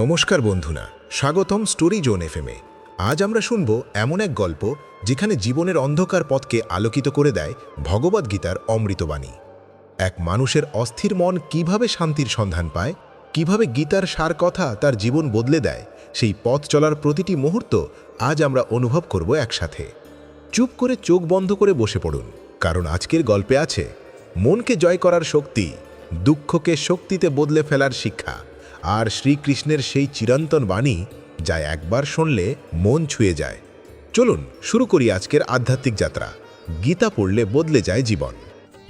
নমস্কার বন্ধুরা, স্বাগতম স্টোরি জোন এফএমে আজ আমরা শুনব এমন এক গল্প যেখানে জীবনের অন্ধকার পথকে আলোকিত করে দেয় ভগবদ্গীতার অমৃতবাণী এক মানুষের অস্থির মন কীভাবে শান্তির সন্ধান পায়, কীভাবে গীতার সার কথা তার জীবন বদলে দেয়, সেই পথ চলার প্রতিটি মুহূর্ত আজ আমরা অনুভব করব একসাথে। চুপ করে চোখ বন্ধ করে বসে পড়ুন, কারণ আজকের গল্পে আছে, মনকে জয় করার শক্তি, দুঃখকে শক্তিতে বদলে ফেলার শিক্ষা। আর শ্রীকৃষ্ণের সেই চিরন্তন বাণী যা একবার শুনলে মন ছুঁয়ে যায়। চলুন, শুরু করি আজকের আধ্যাত্মিক যাত্রা। গীতা পড়লে বদলে যায় জীবন।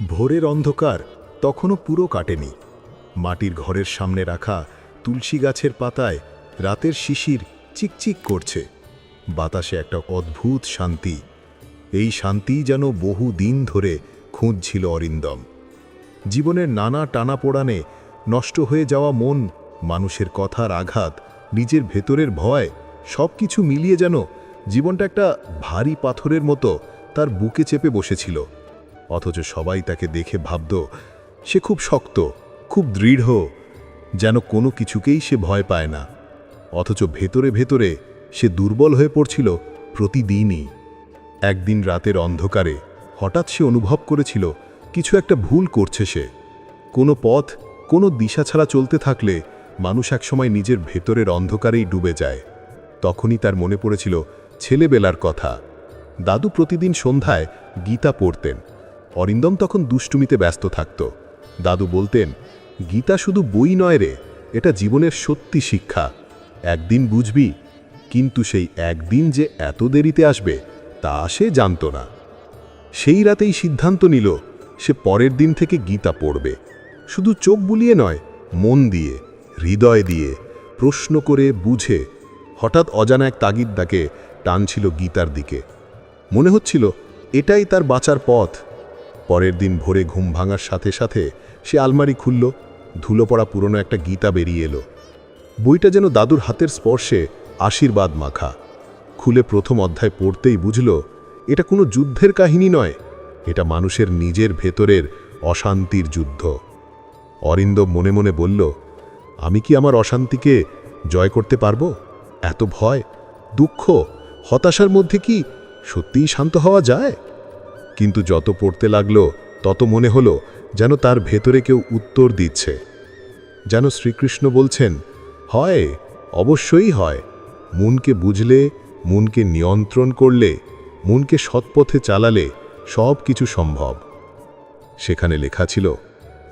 ভোরের অন্ধকার তখনও পুরো কাটেনি। মাটির ঘরের সামনে রাখা তুলসী গাছের পাতায় রাতের শিশির চিকচিক করছে। বাতাসে একটা অদ্ভুত শান্তি। এই শান্তি যেন বহু দিন ধরে খুঁজছিল অরিন্দম। জীবনের নানা টানাপোড়ানে নষ্ট হয়ে যাওয়া মন মানুষের কথার আঘাত, নিজের ভেতরের ভয় সব কিছু মিলিয়ে যেন জীবনটা একটা ভারী পাথরের মতো তার বুকে চেপে বসেছিল। অথচ সবাই তাকে দেখে ভাবত, সে খুব শক্ত, খুব দৃঢ়, যেন কোনো কিছুকেই সে ভয় পায় না। অথচ ভেতরে ভেতরে সে দুর্বল হয়ে পড়ছিল প্রতিদিনই। একদিন রাতের অন্ধকারে হঠাৎ সে অনুভব করেছিল, কিছু একটা ভুল করছে সে। কোনো পথ, কোনো দিশা ছাড়া চলতে থাকলে মানুষ একসময় নিজের ভেতরের অন্ধকারেই ডুবে যায়। তখনই তার মনে পড়েছিল ছেলেবেলার কথা। দাদু প্রতিদিন সন্ধ্যায় গীতা পড়তেন। অরিন্দম তখন দুষ্টুমিতে ব্যস্ত থাকত। দাদু বলতেন, গীতা শুধু বই নয় রে, এটা জীবনের সত্যি শিক্ষা। একদিন বুঝবি, কিন্তু সেই একদিন যে এত দেরিতে আসবে, তা সে জানত না। সেই রাতেই সিদ্ধান্ত নিল, সে পরের দিন থেকে গীতা পড়বে। শুধু চোখ বুলিয়ে নয়, মন দিয়ে। হৃদয় দিয়ে প্রশ্ন করে বুঝে হঠাৎ অজানা এক তাগিদ তাকে টানছিল গীতার দিকে। মনে হচ্ছিল, এটাই তার বাঁচার পথ। পরের দিন ভোরে ঘুম ভাঙার সাথে সাথে সে আলমারি খুলল, ধুলো পড়া পুরনো একটা গীতা বেরিয়ে এলো। বইটা যেন দাদুর হাতের স্পর্শে আশীর্বাদ মাখা। খুলে প্রথম অধ্যায় পড়তেই বুঝল, এটা কোনো যুদ্ধের কাহিনী নয়, এটা মানুষের নিজের ভেতরের অশান্তির যুদ্ধ। অরিন্দ মনে মনে বলল আমি কি আমার অশান্তিকে জয় করতে পারব? এত ভয়, দুঃখ, হতাশার মধ্যে কি সত্যিই শান্ত হওয়া যায়? কিন্তু যত পড়তে লাগল, তত মনে হলো যেন তার ভেতরে কেউ উত্তর দিচ্ছে। যেন শ্রীকৃষ্ণ বলছেন, হয়, অবশ্যই হয়। মনকে বুঝলে, মনকে নিয়ন্ত্রণ করলে, মনকে সৎপথে চালালে সব কিছু সম্ভব। সেখানে লেখা ছিল,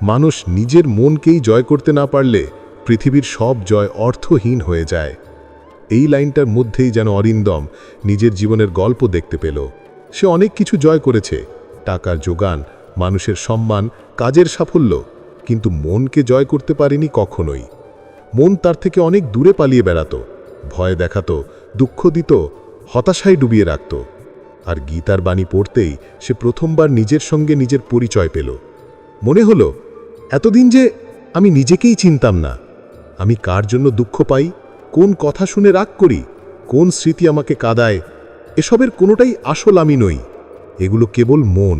মানুষ নিজের মনকেই জয় করতে না পারলে পৃথিবীর সব জয় অর্থহীন হয়ে যায়। এই লাইনটার মধ্যেই যেন অরিন্দম নিজের জীবনের গল্প দেখতে পেল। সে অনেক কিছু জয় করেছে, টাকার যোগান, মানুষের সম্মান, কাজের সাফল্য, কিন্তু মনকে জয় করতে পারেনি কখনোই। মন তার থেকে অনেক দূরে পালিয়ে বেড়াতো, ভয় দেখাতো, দুঃখ দিত, হতাশায় ডুবিয়ে রাখত। আর গীতার বাণী পড়তেই সে প্রথমবার নিজের সঙ্গে নিজের পরিচয় পেল। মনে হলো, এতদিন যে আমি নিজেকেই চিনতাম না। আমি কার জন্য দুঃখ পাই? কোন কথা শুনে রাগ করি? কোন স্মৃতি আমাকে কাদায়? এসবের কোনোটাই আসল আমি নই। এগুলো কেবল মন,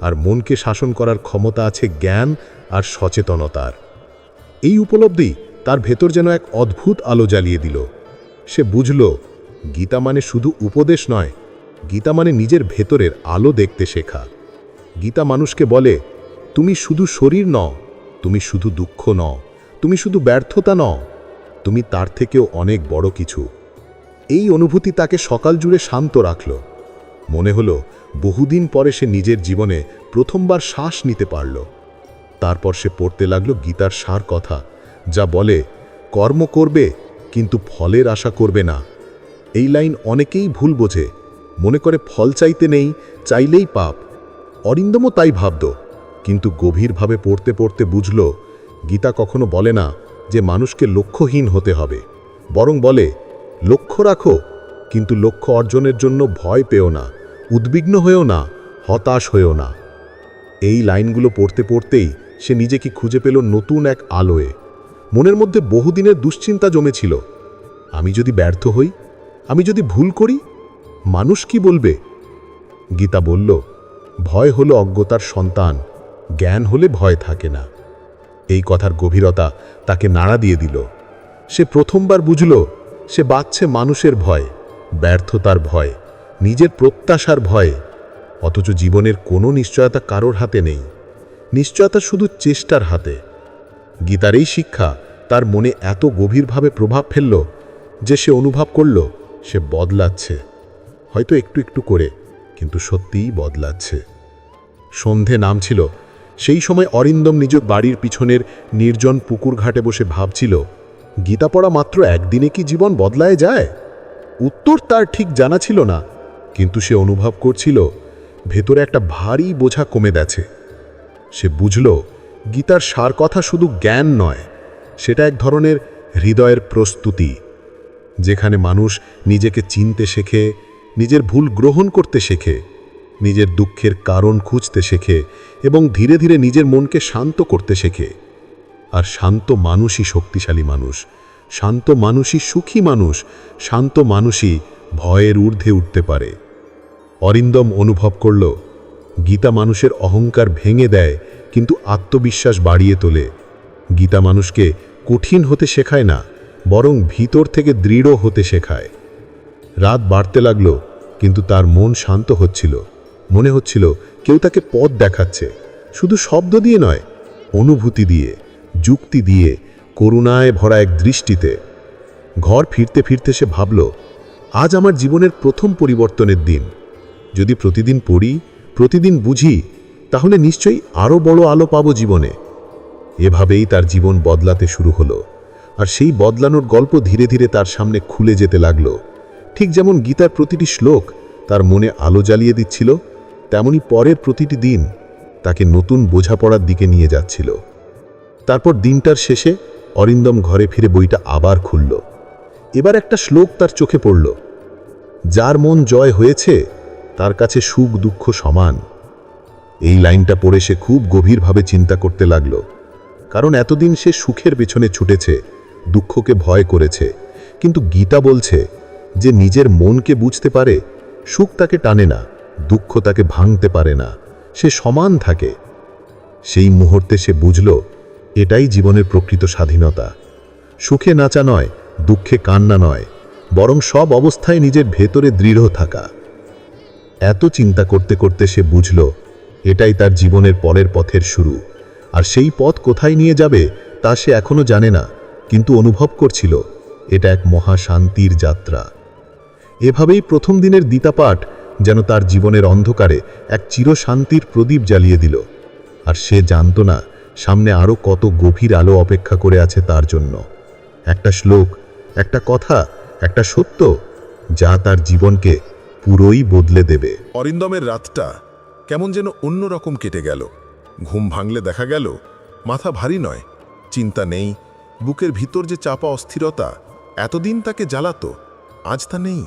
আর মনকে শাসন করার ক্ষমতা আছে জ্ঞান আর সচেতনতার। এই উপলব্ধি তার ভেতর যেন এক অদ্ভুত আলো জ্বালিয়ে দিল। সে বুঝল, গীতা মানে শুধু উপদেশ নয়, গীতা মানে নিজের ভেতরের আলো দেখতে শেখা। গীতা মানুষকে বলে, তুমি শুধু শরীর নও, তুমি শুধু দুঃখ নও। তুমি শুধু ব্যর্থতা নও, তুমি তার থেকেও অনেক বড় কিছু। এই অনুভূতি তাকে সকাল জুড়ে শান্ত রাখল। মনে হলো, বহুদিন পরে সে নিজের জীবনে প্রথমবার শ্বাস নিতে পারল। তারপর সে পড়তে লাগল গীতার সার কথা, যা বলে, কর্ম করবে, কিন্তু ফলের আশা করবে না। এই লাইন অনেকেই ভুল বোঝে। মনে করে, ফল চাইতে নেই, চাইলেই পাপ। অরিন্দমও তাই ভাবত, কিন্তু গভীরভাবে পড়তে পড়তে বুঝল গীতা কখনো বলে না যে মানুষকে লক্ষ্যহীন হতে হবে। বরং বলে, লক্ষ্য রাখো, কিন্তু লক্ষ্য অর্জনের জন্য ভয় পেও না, উদ্বিগ্ন হয়েও না, হতাশ হয়েও না এই লাইনগুলো পড়তে পড়তেই সে নিজেকে খুঁজে পেল নতুন এক আলোয়। মনের মধ্যে বহুদিনের দুশ্চিন্তা জমেছিল। আমি যদি ব্যর্থ হই? আমি যদি ভুল করি? মানুষ কি বলবে? গীতা বলল, ভয় হলো অজ্ঞতার সন্তান, জ্ঞান হলে ভয় থাকে না। এই কথার গভীরতা তাকে নাড়া দিয়ে দিল। সে প্রথমবার বুঝল, সে বাঁচছে মানুষের ভয়, ব্যর্থতার ভয়, নিজের প্রত্যাশার ভয়ে। অথচ জীবনের কোনো নিশ্চয়তা কারোর হাতে নেই। নিশ্চয়তা শুধু চেষ্টার হাতে। গীতার এই শিক্ষা তার মনে এত গভীরভাবে প্রভাব ফেলল যে সে অনুভব করল, সে বদলাচ্ছে। হয়তো একটু একটু করে, কিন্তু সত্যিই বদলাচ্ছে। সন্ধে নামছিল সেই সময় অরিন্দম নিজ বাড়ির পিছনের নির্জন পুকুর ঘাটে বসে ভাবছিল, গীতা পড়া মাত্র একদিনে কি জীবন বদলায় যায়? উত্তর তার ঠিক জানা ছিল না, কিন্তু সে অনুভব করছিল, ভেতরে একটা ভারী বোঝা কমে গেছে। সে বুঝল, গীতার সার কথা শুধু জ্ঞান নয়, সেটা এক ধরনের হৃদয়ের প্রস্তুতি, যেখানে মানুষ নিজেকে চিনতে শেখে, নিজের ভুল গ্রহণ করতে শেখে। নিজের দুঃখের কারণ খুঁজতে শেখে এবং ধীরে ধীরে নিজের মনকে শান্ত করতে শেখে। আর শান্ত মানুষই শক্তিশালী মানুষ। শান্ত মানুষই সুখী মানুষ। শান্ত মানুষই ভয়ের ঊর্ধ্বে উঠতে পারে। অরিন্দম অনুভব করল, গীতা মানুষের অহংকার ভেঙে দেয়, কিন্তু আত্মবিশ্বাস বাড়িয়ে তোলে। গীতা মানুষকে কঠিন হতে শেখায় না, বরং ভিতর থেকে দৃঢ় হতে শেখায়। রাত বাড়তে লাগল, কিন্তু তার মন শান্ত হচ্ছিল। মনে হচ্ছিল কেউ তাকে পথ দেখাচ্ছে, শুধু শব্দ দিয়ে নয়, অনুভূতি দিয়ে, যুক্তি দিয়ে, করুণায় ভরা এক দৃষ্টিতে। ঘর ফিরতে ফিরতে সে ভাবল, আজ আমার জীবনের প্রথম পরিবর্তনের দিন। যদি প্রতিদিন পড়ি, প্রতিদিন বুঝি, তাহলে নিশ্চয়ই আরও বড় আলো পাব জীবনে। এভাবেই তার জীবন বদলাতে শুরু হলো, আর সেই বদলানোর গল্প ধীরে ধীরে তার সামনে খুলে যেতে লাগল। ঠিক যেমন গীতার প্রতিটি শ্লোক তার মনে আলো জ্বালিয়ে দিচ্ছিল তেমনি পরের প্রতিটি দিন তাকে নতুন বোঝাপড়ার দিকে নিয়ে যাচ্ছিল। তারপর দিনটার শেষে অরিন্দম ঘরে ফিরে বইটা আবার খুলল। এবার একটা শ্লোক তার চোখে পড়ল। যার মন জয় হয়েছে, তার কাছে সুখ দুঃখ সমান। এই লাইনটা পড়ে সে খুব গভীরভাবে চিন্তা করতে লাগল। কারণ এতদিন সে সুখের পেছনে ছুটেছে, দুঃখকে ভয় করেছে। কিন্তু গীতা বলছে যে নিজের মনকে বুঝতে পারে, সুখ তাকে টানে না। দুঃখ তাকে ভাঙতে পারে না, সে সমান থাকে। সেই মুহূর্তে সে বুঝল, এটাই জীবনের প্রকৃত স্বাধীনতা। সুখে নাচা নয়, দুঃখে কান্না নয়, বরং সব অবস্থায় নিজের ভেতরে দৃঢ় থাকা। এত চিন্তা করতে করতে সে বুঝল, এটাই তার জীবনের পরের পথের শুরু। আর সেই পথ কোথায় নিয়ে যাবে, তা সে এখনও জানে না, কিন্তু অনুভব করছিল, এটা এক মহা শান্তির যাত্রা। এভাবেই প্রথম দিনের দিতাপাঠ যেন তার জীবনের অন্ধকারে এক চিরশান্তির প্রদীপ জ্বালিয়ে দিল। আর সে জানত না, সামনে আরও কত গভীর আলো অপেক্ষা করে আছে তার জন্য। একটা শ্লোক, একটা কথা, একটা সত্য, যা তার জীবনকে পুরোই বদলে দেবে। অরিন্দমের রাতটা কেমন যেন অন্যরকম কেটে গেল। ঘুম ভাঙলে দেখা গেল, মাথা ভারী নয়, চিন্তা নেই, বুকের ভিতর যে চাপা অস্থিরতা, এতদিন তাকে জ্বালাতো, আজ তা নেই।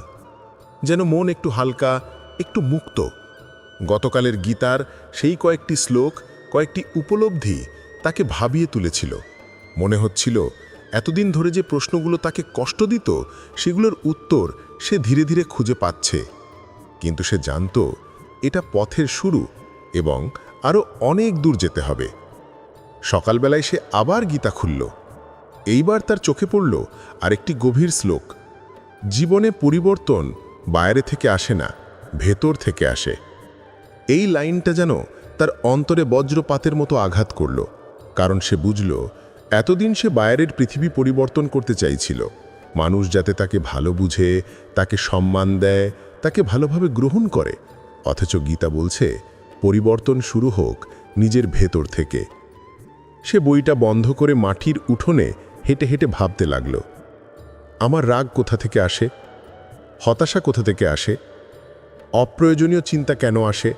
যেন মন একটু হালকা একটু মুক্ত। গতকালের গীতার সেই কয়েকটি শ্লোক, কয়েকটি উপলব্ধি তাকে ভাবিয়ে তুলেছিল। মনে হচ্ছিল, এতদিন ধরে যে প্রশ্নগুলো তাকে কষ্ট দিত, সেগুলোর উত্তর সে ধীরে ধীরে খুঁজে পাচ্ছে। কিন্তু সে জানত, এটা পথের শুরু এবং আরও অনেক দূর যেতে হবে। সকালবেলায় সে আবার গীতা খুলল। এইবার তার চোখে পড়ল আরেকটি গভীর শ্লোক। জীবনে পরিবর্তন বাইরে থেকে আসে না। ভেতর থেকে আসে। এই লাইনটা যেন তার অন্তরে বজ্রপাতের মতো আঘাত করল, কারণ সে বুঝল, এতদিন সে বাইরের পৃথিবী পরিবর্তন করতে চাইছিল। মানুষ যাতে তাকে ভালো বুঝে, তাকে সম্মান দেয়, তাকে ভালোভাবে গ্রহণ করে। অথচ গীতা বলছে, পরিবর্তন শুরু হোক নিজের ভেতর থেকে। সে বইটা বন্ধ করে মাটির উঠোনে হেঁটে হেঁটে ভাবতে লাগল, আমার রাগ কোথা থেকে আসে? হতাশা কোথা থেকে আসে? অপ্রয়োজনীয় চিন্তা কেন আসে?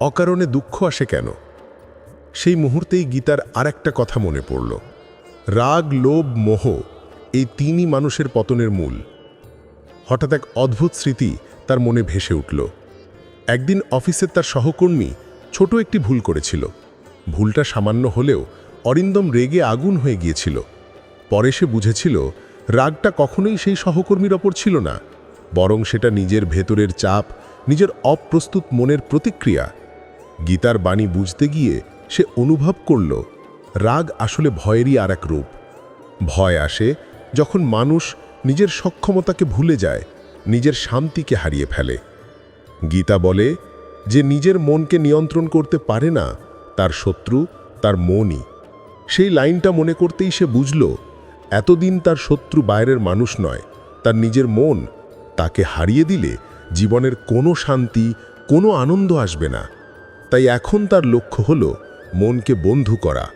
অকারণে দুঃখ আসে কেন? সেই মুহূর্তেই গীতার আরেকটা কথা মনে পড়ল। রাগ, লোভ, মোহ এই তিনই মানুষের পতনের মূল। হঠাৎ এক অদ্ভুত স্মৃতি তার মনে ভেসে উঠল। একদিন অফিসের তার সহকর্মী ছোট একটি ভুল করেছিল। ভুলটা সামান্য হলেও অরিন্দম রেগে আগুন হয়ে গিয়েছিল। পরে সে বুঝেছিল, রাগটা কখনোই সেই সহকর্মীর ওপর ছিল না। বরং সেটা নিজের ভেতরের চাপ, নিজের অপ্রস্তুত মনের প্রতিক্রিয়া। গীতার বাণী বুঝতে গিয়ে সে অনুভব করল, রাগ আসলে ভয়েরই আর এক রূপ। ভয় আসে যখন মানুষ নিজের সক্ষমতাকে ভুলে যায়, নিজের শান্তিকে হারিয়ে ফেলে। গীতা বলে, যে নিজের মনকে নিয়ন্ত্রণ করতে পারে না, তার শত্রু তার মনই। সেই লাইনটা মনে করতেই সে বুঝল, এতদিন তার শত্রু বাইরের মানুষ নয়, তার নিজের মন তাকে হারিয়ে দিলে জীবনের কোনো শান্তি, কোনো আনন্দ আসবে না। তাই এখন তার লক্ষ্য হল মনকে বন্ধু করা।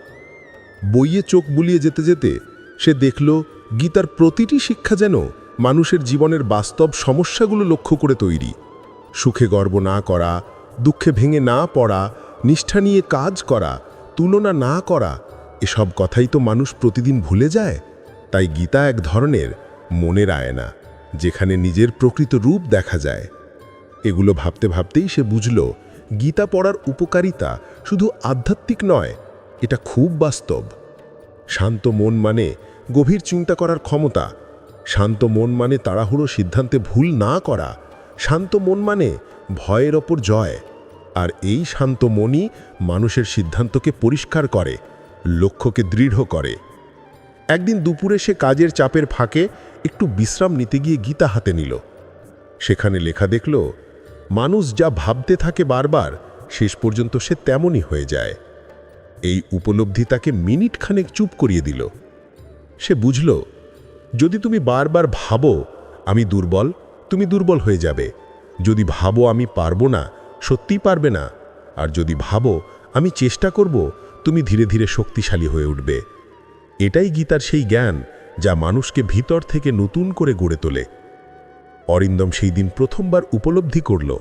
বইয়ে চোখ বুলিয়ে যেতে যেতে সে দেখল, গীতার প্রতিটি শিক্ষা যেন মানুষের জীবনের বাস্তব সমস্যাগুলো লক্ষ্য করে তৈরি। সুখে গর্ব না করা, দুঃখে ভেঙে না পড়া, নিষ্ঠা নিয়ে কাজ করা, তুলনা না করা, এসব কথাই তো মানুষ প্রতিদিন ভুলে যায়। তাই গীতা এক ধরনের মনের আয়না। যেখানে নিজের প্রকৃত রূপ দেখা যায়। এগুলো ভাবতে ভাবতেই সে বুঝল, গীতা পড়ার উপকারিতা শুধু আধ্যাত্মিক নয়, এটা খুব বাস্তব। শান্ত মন মানে গভীর চিন্তা করার ক্ষমতা। শান্ত মন মানে তাড়াহুড়ো সিদ্ধান্তে ভুল না করা। শান্ত মন মানে ভয়ের ওপর জয়। আর এই শান্ত মনই মানুষের সিদ্ধান্তকে পরিষ্কার করে, লক্ষ্যকে দৃঢ় করে। একদিন দুপুরে সে কাজের চাপের ফাঁকে একটু বিশ্রাম নিতে গিয়ে গীতা হাতে নিল। সেখানে লেখা দেখল, মানুষ যা ভাবতে থাকে বারবার, শেষ পর্যন্ত সে তেমনই হয়ে যায়। এই উপলব্ধি তাকে মিনিট খানেক চুপ করিয়ে দিল। সে বুঝল, যদি তুমি বারবার ভাবো, আমি দুর্বল, তুমি দুর্বল হয়ে যাবে। যদি ভাবো আমি পারব না, সত্যিই পারবে না। আর যদি ভাবো আমি চেষ্টা করব, তুমি ধীরে ধীরে শক্তিশালী হয়ে উঠবে। এটাই গীতার সেই জ্ঞান যা মানুষকে ভিতর থেকে নতুন করে গড়ে তোলে। অরিন্দম সেই দিন প্রথমবার উপলব্ধি করল,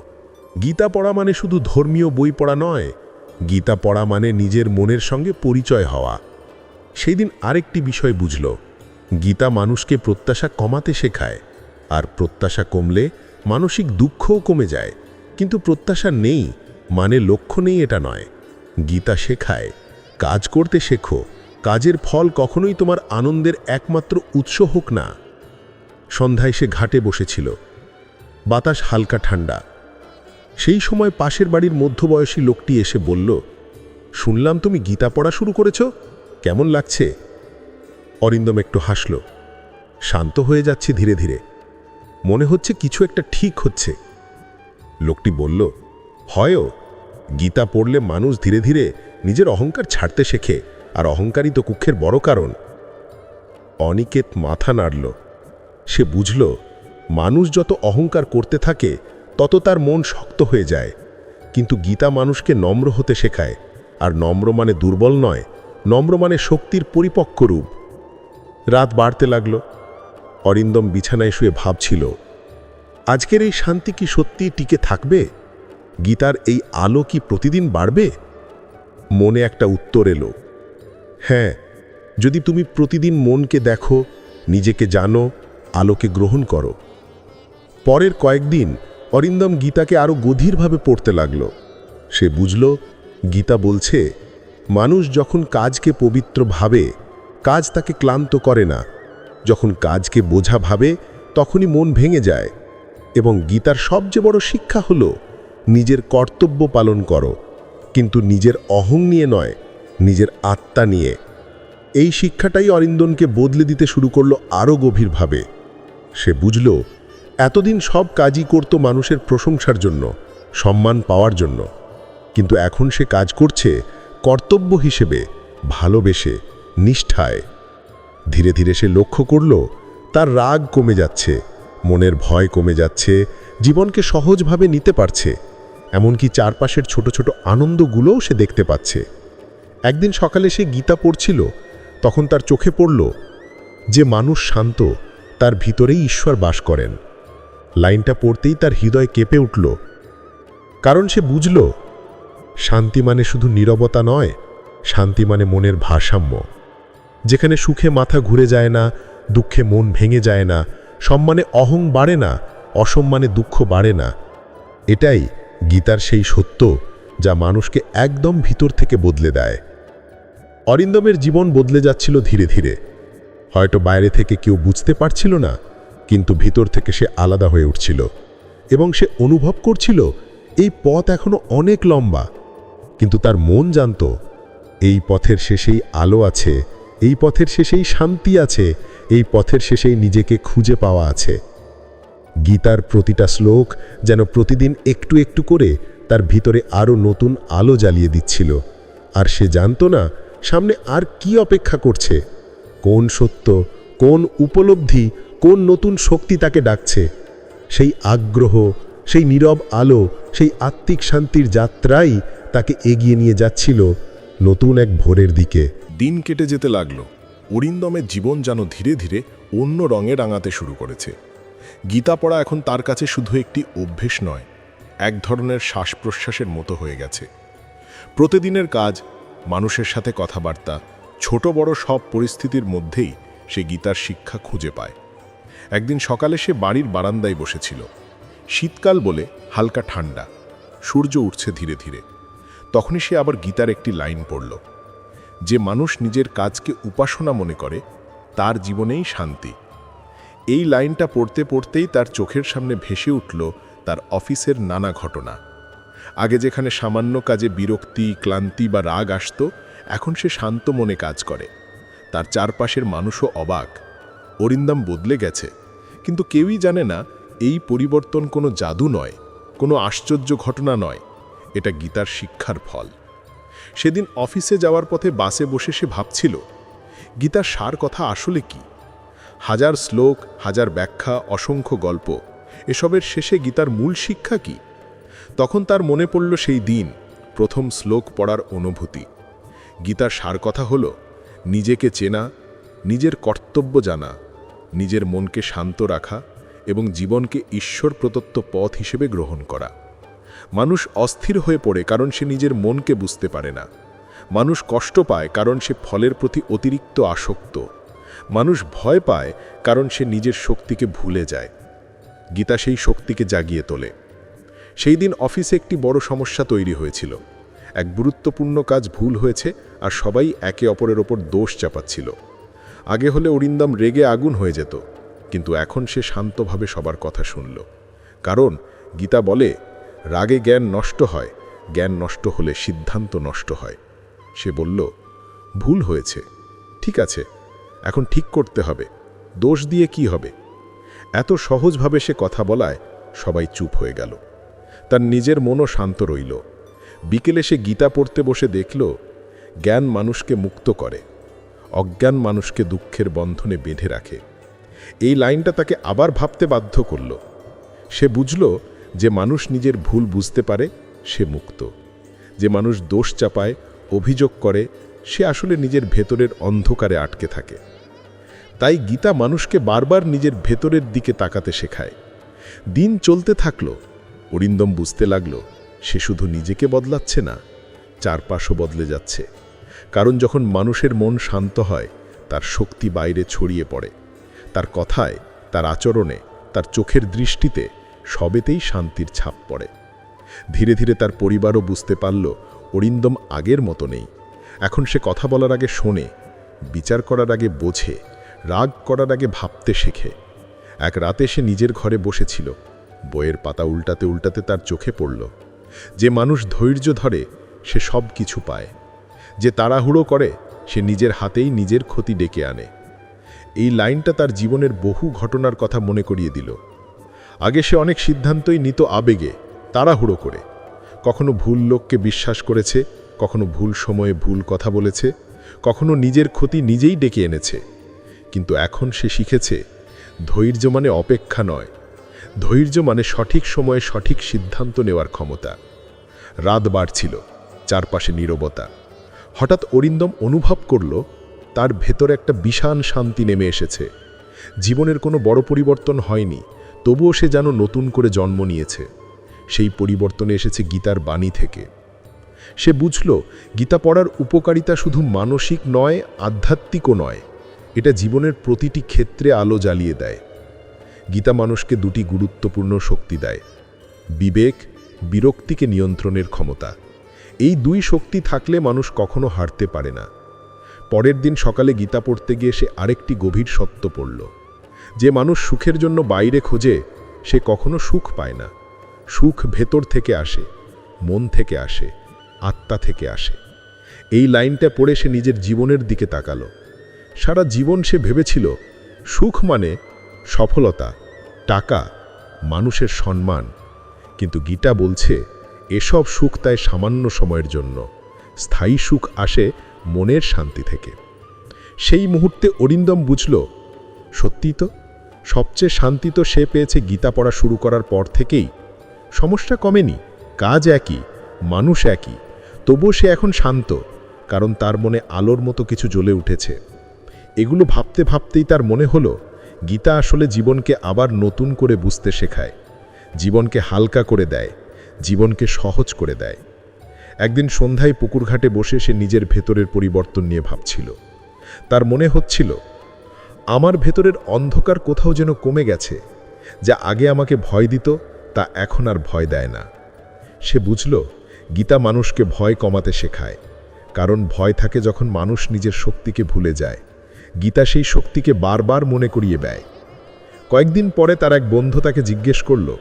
গীতা পড়া মানে শুধু ধর্মীয় বই পড়া নয়, গীতা পড়া মানে নিজের মনের সঙ্গে পরিচয় হওয়া। সেই দিন আরেকটি বিষয় বুঝল, গীতা মানুষকে প্রত্যাশা কমাতে শেখায়, আর প্রত্যাশা কমলে মানসিক দুঃখও কমে যায়। কিন্তু প্রত্যাশা নেই মানে লক্ষ্য নেই এটা নয়। গীতা শেখায়, কাজ করতে শেখো। কাজের ফল কখনোই তোমার আনন্দের একমাত্র উৎস হোক না। সন্ধ্যায় সে ঘাটে বসেছিল। বাতাস হালকা ঠান্ডা। সেই সময় পাশের বাড়ির মধ্যবয়সী লোকটি এসে বলল, শুনলাম তুমি গীতা পড়া শুরু করেছ। কেমন লাগছে? অরিন্দম একটু হাসল। শান্ত হয়ে যাচ্ছে ধীরে ধীরে। মনে হচ্ছে কিছু একটা ঠিক হচ্ছে। লোকটি বলল, হয়ও। গীতা পড়লে মানুষ ধীরে ধীরে নিজের অহংকার ছাড়তে শেখে। আর অহংকারই তো কুক্ষের বড় কারণ। অনিকেত মাথা নাড়ল। সে বুঝল, মানুষ যত অহংকার করতে থাকে, তত তার মন শক্ত হয়ে যায়। কিন্তু গীতা মানুষকে নম্র হতে শেখায়, আর নম্র মানে দুর্বল নয়, নম্র মানে শক্তির পরিপক্ক রূপ। রাত বাড়তে লাগল। অরিন্দম বিছানায় শুয়ে ভাবছিল, আজকের এই শান্তি কি সত্যি টিকে থাকবে? গীতার এই আলো কি প্রতিদিন বাড়বে? মনে একটা উত্তর এলো। হ্যাঁ যদি তুমি প্রতিদিন মনকে দেখো, নিজেকে জানো, আলোকে গ্রহণ করো। পরের কয়েকদিন অরিন্দম গীতাকে আরও গভীরভাবে পড়তে লাগল। সে বুঝল, গীতা বলছে, মানুষ যখন কাজকে পবিত্র ভাবে, কাজ তাকে ক্লান্ত করে না। যখন কাজকে বোঝা ভাবে, তখনই মন ভেঙে যায়। এবং গীতার সবচেয়ে বড় শিক্ষা হল, নিজের কর্তব্য পালন করো। কিন্তু নিজের অহং নিয়ে নয় নিজের আত্মা নিয়ে। এই শিক্ষাটাই অরিন্দনকে বদলে দিতে শুরু করল আরও গভীরভাবে। সে বুঝল, এতদিন সব কাজই করত মানুষের প্রশংসার জন্য, সম্মান পাওয়ার জন্য। কিন্তু এখন সে কাজ করছে কর্তব্য হিসেবে, ভালোবেসে, নিষ্ঠায়। ধীরে ধীরে সে লক্ষ্য করল, তার রাগ কমে যাচ্ছে, মনের ভয় কমে যাচ্ছে, জীবনকে সহজভাবে নিতে পারছে। এমনকি চারপাশের ছোট ছোট আনন্দগুলোও সে দেখতে পাচ্ছে। একদিন সকালে সে গীতা পড়ছিল, তখন তার চোখে পড়ল যে মানুষ শান্ত, তার ভিতরেই ঈশ্বর বাস করেন। লাইনটা পড়তেই তার হৃদয় কেঁপে উঠল। কারণ সে বুঝল, শান্তি মানে শুধু নীরবতা নয়, শান্তি মানে মনের ভারসাম্য। যেখানে সুখে মাথা ঘুরে যায় না, দুঃখে মন ভেঙে যায় না, সম্মানে অহং বাড়ে না, অসম্মানে দুঃখ বাড়ে না। এটাই গীতার সেই সত্য, যা মানুষকে একদম ভিতর থেকে বদলে দেয়। অরিন্দমের জীবন বদলে যাচ্ছিল ধীরে ধীরে। হয়তো বাইরে থেকে কেউ বুঝতে পারছিল না, কিন্তু ভিতর থেকে সে আলাদা হয়ে উঠছিল এবং সে অনুভব করছিল, এই পথ এখনও অনেক লম্বা। কিন্তু তার মন জানত, এই পথের শেষেই আলো আছে, এই পথের শেষেই শান্তি আছে, এই পথের শেষেই নিজেকে খুঁজে পাওয়া আছে। গীতার প্রতিটা শ্লোক যেন প্রতিদিন একটু একটু করে তার ভিতরে আরও নতুন আলো জ্বালিয়ে দিচ্ছিল। আর সে জানতো না সামনে আর কি অপেক্ষা করছে? কোন সত্য, কোন উপলব্ধি, কোন নতুন শক্তি তাকে ডাকছে? সেই আগ্রহ, সেই নীরব আলো, সেই আত্মিক শান্তির যাত্রাই তাকে এগিয়ে নিয়ে যাচ্ছিল নতুন এক ভোরের দিকে। দিন কেটে যেতে লাগল। অরিন্দমের জীবন যেন ধীরে ধীরে অন্য রঙে রাঙাতে শুরু করেছে। গীতা পড়া এখন তার কাছে শুধু একটি অভ্যেস নয়, এক ধরনের শ্বাস প্রশ্বাসের মতো হয়ে গেছে। প্রতিদিনের কাজ মানুষের সাথে কথাবার্তা, ছোট বড় সব পরিস্থিতির মধ্যেই সে গীতার শিক্ষা খুঁজে পায়। একদিন সকালে সে বাড়ির বারান্দায় বসেছিল। শীতকাল বলে হালকা ঠান্ডা, সূর্য উঠছে ধীরে ধীরে। তখনই সে আবার গীতার একটি লাইন পড়ল। যে মানুষ নিজের কাজকে উপাসনা মনে করে, তার জীবনেই শান্তি। এই লাইনটা পড়তে পড়তেই তার চোখের সামনে ভেসে উঠল তার অফিসের নানা ঘটনা। আগে যেখানে সামান্য কাজে বিরক্তি, ক্লান্তি বা রাগ আসত, এখন সে শান্ত মনে কাজ করে। তার চারপাশের মানুষও অবাক। অরিন্দম বদলে গেছে। কিন্তু কেউই জানে না, এই পরিবর্তন কোনো জাদু নয়, কোনো আশ্চর্য ঘটনা নয়। এটা গীতার শিক্ষার ফল। সেদিন অফিসে যাওয়ার পথে বাসে বসে সে ভাবছিল, গীতার সার কথা আসলে কি? হাজার শ্লোক, হাজার ব্যাখ্যা, অসংখ্য গল্প, এসবের শেষে গীতার মূল শিক্ষা কি? তখন তার মনে পড়ল সেই দিন, প্রথম শ্লোক পড়ার অনুভূতি। গীতার সার কথা হল, নিজেকে চেনা, নিজের কর্তব্য জানা, নিজের মনকে শান্ত রাখা এবং জীবনকে ঈশ্বর প্রদত্ত পথ হিসেবে গ্রহণ করা। মানুষ অস্থির হয়ে পড়ে কারণ সে নিজের মনকে বুঝতে পারে না। মানুষ কষ্ট পায় কারণ সে ফলের প্রতি অতিরিক্ত আসক্ত। মানুষ ভয় পায় কারণ সে নিজের শক্তিকে ভুলে যায়। গীতা সেই শক্তিকে জাগিয়ে তোলে। সেই দিন অফিসে একটি বড় সমস্যা তৈরি হয়েছিল। এক গুরুত্বপূর্ণ কাজ ভুল হয়েছে আর সবাই একে অপরের ওপর দোষ চাপাচ্ছিল। আগে হলে অরিন্দম রেগে আগুন হয়ে যেত, কিন্তু এখন সে শান্তভাবে সবার কথা শুনল। কারণ গীতা বলে, রাগে জ্ঞান নষ্ট হয়, জ্ঞান নষ্ট হলে সিদ্ধান্ত নষ্ট হয়। সে বলল, ভুল হয়েছে, ঠিক আছে, এখন ঠিক করতে হবে, দোষ দিয়ে কি হবে? এত সহজভাবে সে কথা বলায় সবাই চুপ হয়ে গেল। তার নিজের মনও শান্ত রইল। বিকেলে সে গীতা পড়তে বসে দেখল, জ্ঞান মানুষকে মুক্ত করে, অজ্ঞান মানুষকে দুঃখের বন্ধনে বেঁধে রাখে। এই লাইনটা তাকে আবার ভাবতে বাধ্য করল। সে বুঝল যে মানুষ নিজের ভুল বুঝতে পারে, সে মুক্ত। যে মানুষ দোষ চাপায়, অভিযোগ করে, সে আসলে নিজের ভেতরের অন্ধকারে আটকে থাকে। তাই গীতা মানুষকে বারবার নিজের ভেতরের দিকে তাকাতে শেখায়। দিন চলতে থাকল অরিন্দম বুঝতে লাগল, সে শুধু নিজেকে বদলাচ্ছে না, চারপাশও বদলে যাচ্ছে। কারণ যখন মানুষের মন শান্ত হয়, তার শক্তি বাইরে ছড়িয়ে পড়ে। তার কথায়, তার আচরণে, তার চোখের দৃষ্টিতে সবেতেই শান্তির ছাপ পড়ে। ধীরে ধীরে তার পরিবারও বুঝতে পারল অরিন্দম আগের মতো নেই। এখন সে কথা বলার আগে শোনে, বিচার করার আগে বোঝে, রাগ করার আগে ভাবতে শেখে। এক রাতে সে নিজের ঘরে বসেছিল। বইয়ের পাতা উল্টাতে উল্টাতে তার চোখে পড়ল। যে মানুষ ধৈর্য ধরে, সে সব কিছু পায়। যে তাড়াহুড়ো করে, সে নিজের হাতেই নিজের ক্ষতি ডেকে আনে। এই লাইনটা তার জীবনের বহু ঘটনার কথা মনে করিয়ে দিল। আগে সে অনেক সিদ্ধান্তই নিত আবেগে, তাড়াহুড়ো করে। কখনো ভুল লোককে বিশ্বাস করেছে, কখনো ভুল সময়ে ভুল কথা বলেছে, কখনো নিজের ক্ষতি নিজেই ডেকে এনেছে। কিন্তু এখন সে শিখেছে, ধৈর্য মানে অপেক্ষা নয়। ধৈর্য মানে সঠিক সময়ে সঠিক সিদ্ধান্ত নেওয়ার ক্ষমতা। রাত বাড়ছিল, চারপাশে নীরবতা। হঠাৎ অরিন্দম অনুভব করল, তার ভেতর একটা বিশাল শান্তি নেমে এসেছে। জীবনের কোনো বড় পরিবর্তন হয়নি, তবুও সে যেন নতুন করে জন্ম নিয়েছে। সেই পরিবর্তনে এসেছে গীতার বাণী থেকে। সে বুঝল, গীতা পড়ার উপকারিতা শুধু মানসিক নয়, আধ্যাত্মিকও নয়। এটা জীবনের প্রতিটি ক্ষেত্রে আলো জ্বালিয়ে দেয়। গীতা মানুষকে দুটি গুরুত্বপূর্ণ শক্তি দেয়, বিবেক, বিরক্তিকে নিয়ন্ত্রণের ক্ষমতা। এই দুই শক্তি থাকলে মানুষ কখনো হারতে পারে না। পরের দিন সকালে গীতা পড়তে গিয়ে সে আরেকটি গভীর সত্য পড়ল। যে মানুষ সুখের জন্য বাইরে খোঁজে, সে কখনো সুখ পায় না। সুখ ভেতর থেকে আসে, মন থেকে আসে, আত্মা থেকে আসে। এই লাইনটা পড়ে সে নিজের জীবনের দিকে তাকালো। সারা জীবন সে ভেবেছিল, সুখ মানে সফলতা। টাকা, মানুষের সম্মান। কিন্তু গীতা বলছে, এসব সুখ তাই সামান্য সময়ের জন্য। স্থায়ী সুখ আসে মনের শান্তি থেকে। সেই মুহূর্তে অরিন্দম বুঝল, সত্যি তো? সবচেয়ে শান্তি তো সে পেয়েছে গীতা পড়া শুরু করার পর থেকেই। সমস্যা কমেনি, কাজ একই, মানুষ একই। তবুও সে এখন শান্ত, কারণ তার মনে আলোর মতো কিছু জ্বলে উঠেছে। এগুলো ভাবতে ভাবতেই তার মনে হলো গীতা আসলে জীবনকে আবার নতুন করে বুঝতে শেখায়। জীবনকে হালকা করে দেয়, জীবনকে সহজ করে দেয়। একদিন সন্ধ্যায় পুকুরঘাটে বসে সে নিজের ভেতরের পরিবর্তন নিয়ে ভাবছিল। তার মনে হচ্ছিল, আমার ভেতরের অন্ধকার কোথাও যেন কমে গেছে, যা আগে আমাকে ভয় দিত, তা এখন আর ভয় দেয় না। সে বুঝল, গীতা মানুষকে ভয় কমাতে শেখায়, কারণ ভয় থাকে যখন মানুষ নিজের শক্তিকে ভুলে যায়। গীতা সেই শক্তিকে বারবার মনে করিয়ে দেয়। কয়েকদিন পরে তার এক বন্ধু তাকে জিজ্ঞেস করল,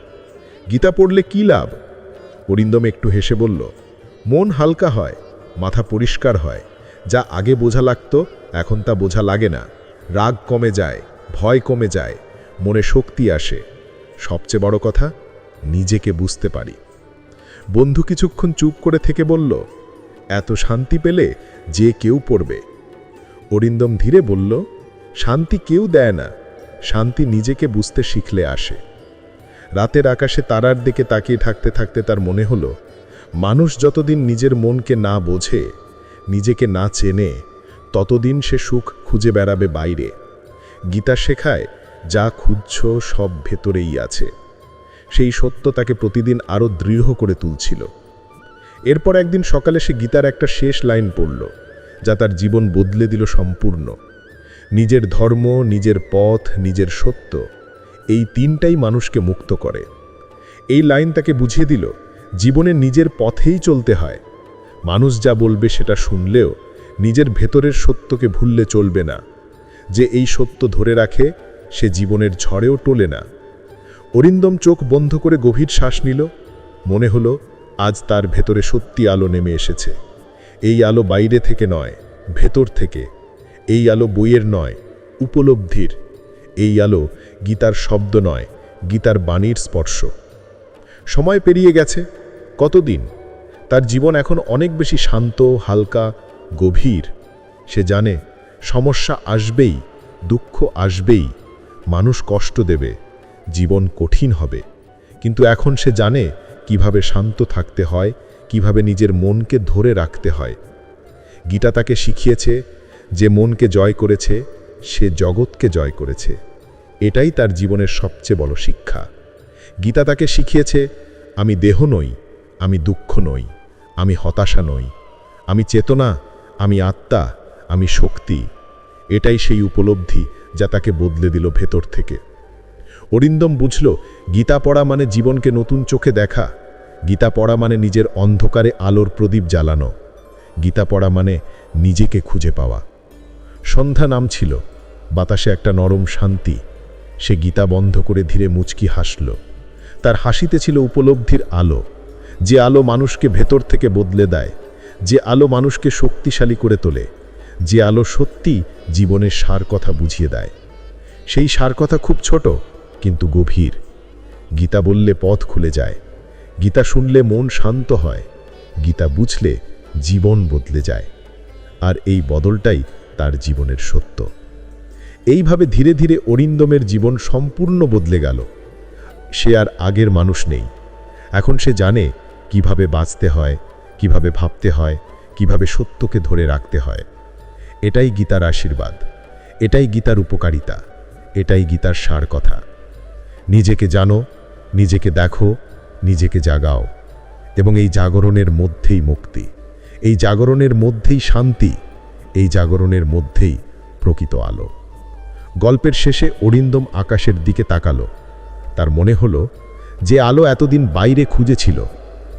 গীতা পড়লে কি লাভ? অরিন্দম একটু হেসে বলল, মন হালকা হয়, মাথা পরিষ্কার হয়। যা আগে বোঝা লাগতো, এখন তা বোঝা লাগে না। রাগ কমে যায়, ভয় কমে যায়, মনে শক্তি আসে। সবচেয়ে বড় কথা, নিজেকে বুঝতে পারি। বন্ধু কিছুক্ষণ চুপ করে থেকে বলল, এত শান্তি পেলে যে কেউ পড়বে। অরিন্দম ধীরে বলল, শান্তি কেউ দেয় না। শান্তি নিজেকে বুঝতে শিখলে আসে। রাতের আকাশে তারার দিকে তাকিয়ে থাকতে থাকতে তার মনে হলো, মানুষ যতদিন নিজের মনকে না বোঝে, নিজেকে না চেনে, ততদিন সে সুখ খুঁজে বেড়াবে বাইরে। গীতা শেখায়, যা খুঁজছ সব ভেতরেই আছে। সেই সত্য তাকে প্রতিদিন আরও দৃঢ় করে তুলছিল। এরপর একদিন সকালে সে গীতার একটা শেষ লাইন পড়ল। যা তার জীবন বদলে দিল সম্পূর্ণ। নিজের ধর্ম, নিজের পথ, নিজের সত্য, এই তিনটাই মানুষকে মুক্ত করে। এই লাইন তাকে বুঝিয়ে দিল, জীবনে নিজের পথেই চলতে হয়। মানুষ যা বলবে সেটা শুনলেও নিজের ভেতরের সত্যকে ভুললে চলবে না। যে এই সত্য ধরে রাখে, সে জীবনের ঝড়েও টোলে না। অরিন্দম চোখ বন্ধ করে গভীর শ্বাস নিল। মনে হলো, আজ তার ভেতরে সত্যি আলো নেমে এসেছে। এই আলো বাইরে থেকে নয়, ভেতর থেকে। এই আলো বইয়ের নয়, উপলব্ধির। এই আলো গীতার শব্দ নয়, গীতার বাণীর স্পর্শ। সময় পেরিয়ে গেছে। কতদিন? তার জীবন এখন অনেক বেশি শান্ত, হালকা, গভীর। সে জানে, সমস্যা আসবেই, দুঃখ আসবেই। মানুষ কষ্ট দেবে, জীবন কঠিন হবে। কিন্তু এখন সে জানে, কীভাবে শান্ত থাকতে হয় কীভাবে নিজের মনকে ধরে রাখতে হয়। গীতা তাকে শিখিয়েছে যে মনকে জয় করেছে, সে জগৎকে জয় করেছে। এটাই তার জীবনের সবচেয়ে বড় শিক্ষা। গীতা তাকে শিখিয়েছে, আমি দেহ নই, আমি দুঃখ নই, আমি হতাশা নই, আমি চেতনা, আমি আত্মা, আমি শক্তি। এটাই সেই উপলব্ধি যা তাকে বদলে দিল ভেতর থেকে। অরিন্দম বুঝল, গীতা পড়া মানে জীবনকে নতুন চোখে দেখা। গীতা পড়া মানে নিজের অন্ধকারে আলোর প্রদীপ জ্বালানো। গীতা পড়া মানে নিজেকে খুঁজে পাওয়া। সন্ধ্যা নাম ছিল বাতাসে একটা নরম শান্তি। সে গীতা বন্ধ করে ধীরে মুচকি হাসল। তার হাসিতে ছিল উপলব্ধির আলো। যে আলো মানুষকে ভেতর থেকে বদলে দেয়, যে আলো মানুষকে শক্তিশালী করে তোলে, যে আলো সত্যি জীবনের সার কথা বুঝিয়ে দেয়। সেই সার কথা খুব ছোট, কিন্তু গভীর। গীতা বললে পথ খুলে যায়। গীতা শুনলে মন শান্ত হয়, গীতা বুঝলে জীবন বদলে যায়, আর এই বদলটাই তার জীবনের সত্য। এইভাবে ধীরে ধীরে অরিন্দমের জীবন সম্পূর্ণ বদলে গেল। সে আর আগের মানুষ নেই। এখন সে জানে কীভাবে বাঁচতে হয়, কীভাবে ভাবতে হয়, কীভাবে সত্যকে ধরে রাখতে হয়। এটাই গীতার আশীর্বাদ, এটাই গীতার উপকারিতা, এটাই গীতার সার কথা নিজেকে জানো, নিজেকে দেখো নিজেকে জাগাও এবং এই জাগরণের মধ্যেই মুক্তি। এই জাগরণের মধ্যেই শান্তি, এই জাগরণের মধ্যেই প্রকৃত আলো। গল্পের শেষে অরিন্দম আকাশের দিকে তাকালো। তার মনে হলো, যে আলো এতদিন বাইরে খুঁজেছিল,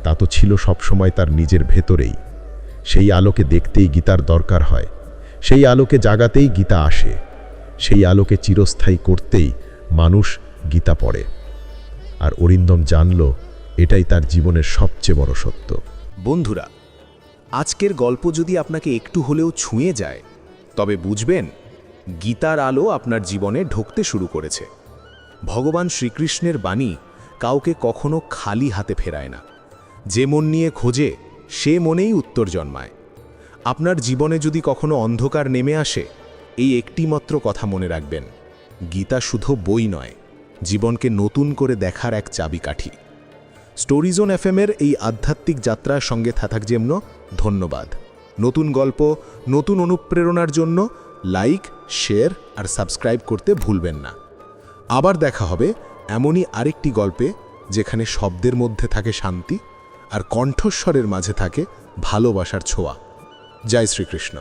তা তো ছিল সবসময় তার নিজের ভেতরেই। সেই আলোকে দেখতেই গীতার দরকার হয়, সেই আলোকে জাগাতেই গীতা আসে, সেই আলোকে চিরস্থায়ী করতেই মানুষ গীতা পড়ে। আর অরিন্দম জানল এটাই তার জীবনের সবচেয়ে বড় সত্য। বন্ধুরা, আজকের গল্প যদি আপনাকে একটু হলেও ছুঁয়ে যায়, তবে বুঝবেন, গীতার আলো আপনার জীবনে ঢুকতে শুরু করেছে। ভগবান শ্রীকৃষ্ণের বাণী কাউকে কখনো খালি হাতে ফেরায় না। যে মন নিয়ে খোঁজে, সে মনেই উত্তর জন্মায়। আপনার জীবনে যদি কখনো অন্ধকার নেমে আসে, এই একটিমাত্র কথা মনে রাখবেন, গীতা শুধু বই নয়, জীবনকে নতুন করে দেখার এক চাবিকাঠি। স্টোরিজোন এফএমের এই আধ্যাত্মিক যাত্রার সঙ্গে থাকার জন্য ধন্যবাদ। নতুন গল্প, নতুন অনুপ্রেরণার জন্য লাইক, শেয়ার আর সাবস্ক্রাইব করতে ভুলবেন না। আবার দেখা হবে এমনই আরেকটি গল্পে যেখানে শব্দের মধ্যে থাকে শান্তি আর কণ্ঠস্বরের মাঝে থাকে ভালোবাসার ছোঁয়া। জয় শ্রীকৃষ্ণ।